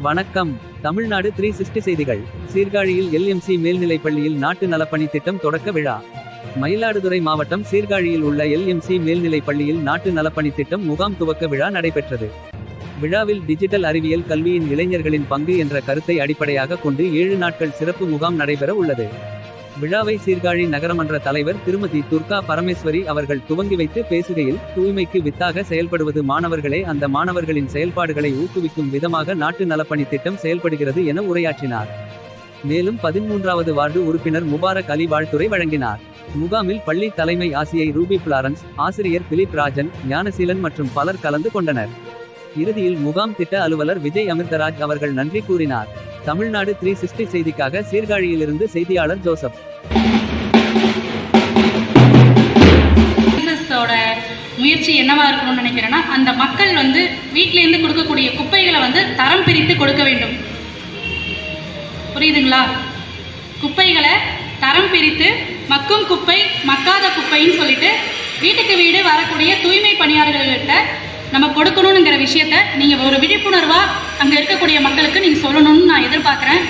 வணக்கம். Tamil Nadu three sixty செய்திகள். சீர்காழியில் எல்எம்சி மேல்நிலைப் பள்ளியில் நாட்டு நலப்பணி திட்டம் தொடக்க விழா. மயிலாடுதுறை மாவட்டம் சீர்காழியில் உள்ள எல்எம்சி மேல்நிலைப் பள்ளியில் நாட்டு நலப்பணி திட்டம் முகாம் துவக்க விழா நடைபெற்றது. விழாவில் டிஜிட்டல் அறிவியல் கல்வியின் இளைஞர்களின் பங்கு என்ற கருத்தை அடிப்படையாக கொண்டு ஏழு நாட்கள் சிறப்பு முகாம் நடைபெற உள்ளது. விழாவை சீர்காழி நகரமன்ற தலைவர் திருமதி துர்கா பரமேஸ்வரி அவர்கள் துவங்கி வைத்து பேசுகையில் தூய்மைக்கு வித்தாக செயல்படுவது மாணவர்களே அந்த மாணவர்களின் செயல்பாடுகளை ஊக்குவிக்கும் விதமாக நாட்டு நலப்பணி திட்டம் செயல்படுகிறது என உரையாற்றினார். மேலும் பதிமூன்றாவது வார்டு உறுப்பினர் முபாரக் அலி வாழ்த்துறை வழங்கினார். முகாமில் பள்ளி தலைமை ஆசிரியை ரூபி பிளாரன்ஸ் ஆசிரியர் பிலிப் ராஜன் ஞானசீலன் மற்றும் பலர் கலந்து கொண்டனர். இறுதியில் முகாம் திட்ட அலுவலர் விஜய் அமிர்தராஜ் அவர்கள் நன்றி கூறினார். தமிழ்நாடு த்ரீ சிக்ஸ்டி செய்திக்காக சீர்காழியிலிருந்து செய்தியாளர் ஜோசப். முயற்சி என்னவா இருக்கணும்னு நினைக்கிறேன்னா அந்த மக்கள் வந்து வீட்டில இருந்து கொடுக்கக்கூடிய குப்பைகளை வந்து தரம் பிரித்து கொடுக்க வேண்டும். புரியுதுங்களா? குப்பைகளை தரம் பிரித்து மக்கும் குப்பை மக்காத குப்பைன்னு சொல்லிட்டு வீட்டுக்கு வீடு வரக்கூடிய தூய்மை பணியாளர்கள் நம்ம கொடுக்கணுங்கிற விஷயத்த நீங்க ஒரு விழிப்புணர்வா அங்க இருக்கக்கூடிய மக்களுக்கு நீங்க சொல்லணும்னு நான் எதிர்பார்க்குறேன்.